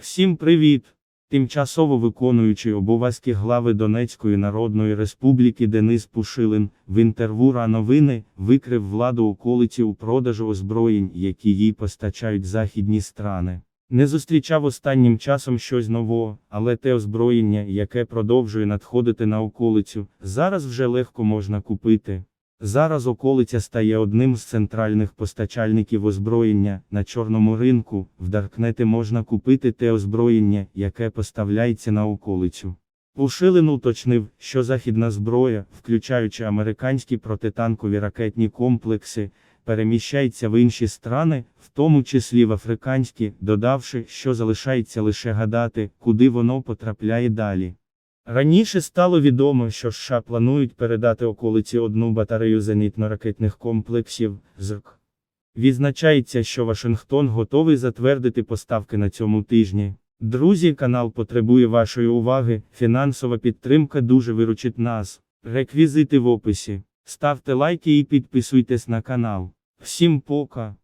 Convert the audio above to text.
Всім привіт! Тимчасово виконуючий обов'язки глави Донецької Народної Республіки Денис Пушилин в інтерв'ю новини викрив владу околиці у продажу озброєнь, які їй постачають західні страни. Не зустрічав останнім часом щось нового, але те озброєння, яке продовжує надходити на околицю, зараз вже легко можна купити. Зараз околиця стає одним з центральних постачальників озброєння на чорному ринку. В Даркнеті можна купити те озброєння, яке поставляється на околицю. Пушилин уточнив, що західна зброя, включаючи американські протитанкові ракетні комплекси, переміщається в інші страни, в тому числі в африканські, додавши, що залишається лише гадати, куди воно потрапляє далі. Раніше стало відомо, що США планують передати околиці одну батарею зенітно-ракетних комплексів ЗРК. Відзначається, що Вашингтон готовий затвердити поставки на цьому тижні. Друзі, канал потребує вашої уваги, фінансова підтримка дуже виручить нас. Реквізити в описі. Ставте лайки і підписуйтесь на канал. Всім пока!